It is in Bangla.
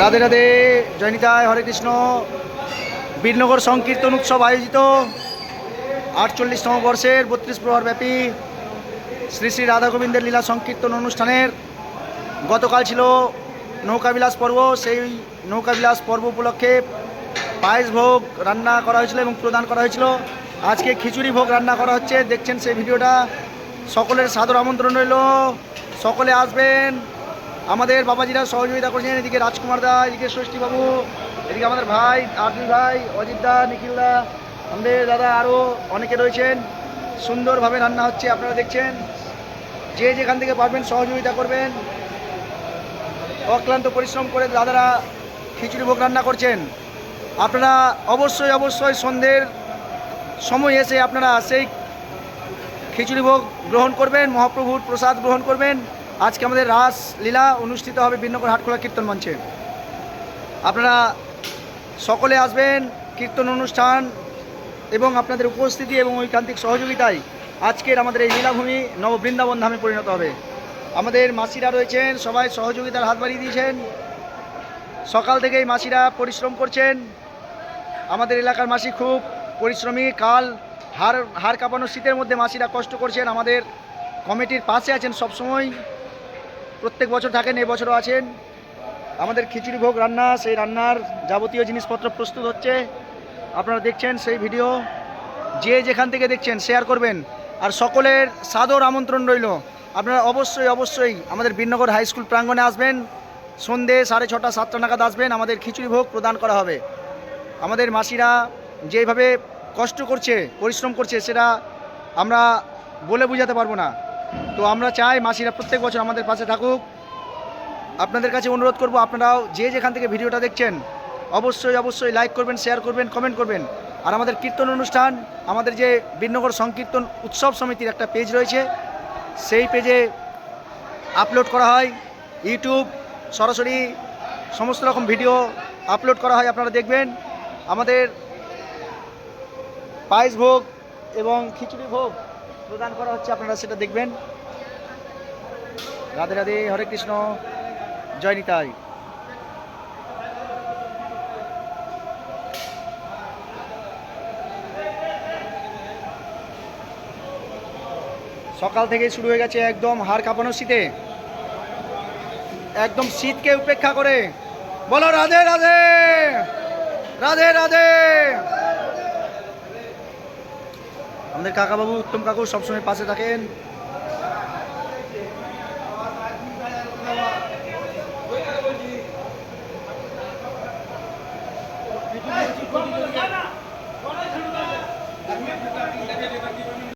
রাধে রাধে জয়নিতায় হরে কৃষ্ণ। বীরনগর সংকীর্তন উৎসব আয়োজিত। আটচল্লিশতম বর্ষের বত্রিশ প্রহর ব্যাপী শ্রী শ্রী রাধা গোবিন্দের লীলা সংকীর্তন অনুষ্ঠানের। গতকাল ছিল নৌকাবিলাস পর্ব। সেই নৌকাবিলাস পর্ব উপলক্ষে পায়েস ভোগ রান্না করা হয়েছিল এবং প্রদান করা হয়েছিল। আজকে খিচুড়ি ভোগ রান্না করা হচ্ছে। দেখছেন সেই ভিডিওটা। সকলের সাদর আমন্ত্রণ রইল। সকলে আসবেন। আমাদের বাবাজিরা সহযোগিতা করছেন, এদিকে রাজকুমার দা, এদিকে ষষ্ঠীবাবু এদিকে আমাদের ভাই আরবি ভাই, অজিত দা, নিখিল দা, আমাদের দাদা আরও অনেকে রয়েছেন। সুন্দরভাবে রান্না হচ্ছে, আপনারা দেখছেন। যে যেখান থেকে পারবেন সহযোগিতা করবেন। অক্লান্ত পরিশ্রম করে দাদারা খিচুড়ি ভোগ রান্না করছেন। আপনারা অবশ্যই অবশ্যই সন্ধ্যের সময় এসে আপনারা সেই খিচুড়ি ভোগ গ্রহণ করবেন, মহাপ্রভুর প্রসাদ গ্রহণ করবেন। আজকে আমাদের রাস লীলা অনুষ্ঠিত হবে বিন্নগর হাটখোলা কীর্তন মঞ্চে। আপনারা সকলে আসবেন কীর্তন অনুষ্ঠান এবং আপনাদের উপস্থিতি এবং ঐকান্তিক সহযোগিতায় আজকের আমাদের এই লীলাভূমি নববৃন্দাবন ধামে পরিণত হবে। আমাদের মাসিরা রয়েছেন, সবাই সহযোগিতার হাত বাড়িয়ে দিয়েছেন। সকাল থেকেই মাসিরা পরিশ্রম করছেন। আমাদের এলাকার মাসি খুব পরিশ্রমী, কাল হার হার কাঁপানো শীতের মধ্যে মাসিরা কষ্ট করছেন। আমাদের কমিটির পাশে আছেন সবসময়। প্রত্যেক বছর থাকেন এবছরও আছেন। আমাদের খিচুড়ি ভোগ রান্না, সেই রান্নার যাবতীয় জিনিসপত্র প্রস্তুত হচ্ছে। আপনারা দেখছেন সেই ভিডিও। যে যেখান থেকে দেখছেন শেয়ার করবেন। আর সকলের সাদর আমন্ত্রণ রইল। আপনারা অবশ্যই অবশ্যই আমাদের বীরনগর হাই স্কুল প্রাঙ্গণে আসবেন। সন্ধে সাড়ে ছটা, সাতটা নাগাদ আসবেন। আমাদের খিচুড়ি ভোগ প্রদান করা হবে। আমাদের মাসিরা যেভাবে কষ্ট করছে, পরিশ্রম করছে, সেটা আমরা বলে বোঝাতে পারব না। তো আমরা চাই মাসিরা প্রত্যেক বছর আমাদের পাশে থাকুক। আপনাদের কাছে অনুরোধ করব আপনারাও যে যেখান থেকে ভিডিওটা দেখছেন, অবশ্যই অবশ্যই লাইক করবেন শেয়ার করবেন কমেন্ট করবেন। আর আমাদের কীর্তন অনুষ্ঠান, আমাদের যে বীরনগর সংকীর্তন উৎসব সমিতির একটা পেজ রয়েছে, সেই পেজে আপলোড করা হয়। ইউটিউব সরাসরি সমস্ত রকম ভিডিও আপলোড করা হয়, আপনারা দেখবেন। আমাদের পায়েস ভোগ এবং খিচুড়ি ভোগ প্রদান করা হচ্ছে, আপনারা সেটা দেখবেন। রাধে রাধে, হরে কৃষ্ণ, জয় নিতাই। সকাল থেকে শুরু হয়ে গেছে একদম হাড় কাঁপানো শীতে। একদম শীতকে উপেক্ষা করে। বলো রাধে রাধে রাধে রাধে। আমাদের কাকাবাবু উত্তম কাকু সবসময় পাশে থাকেন।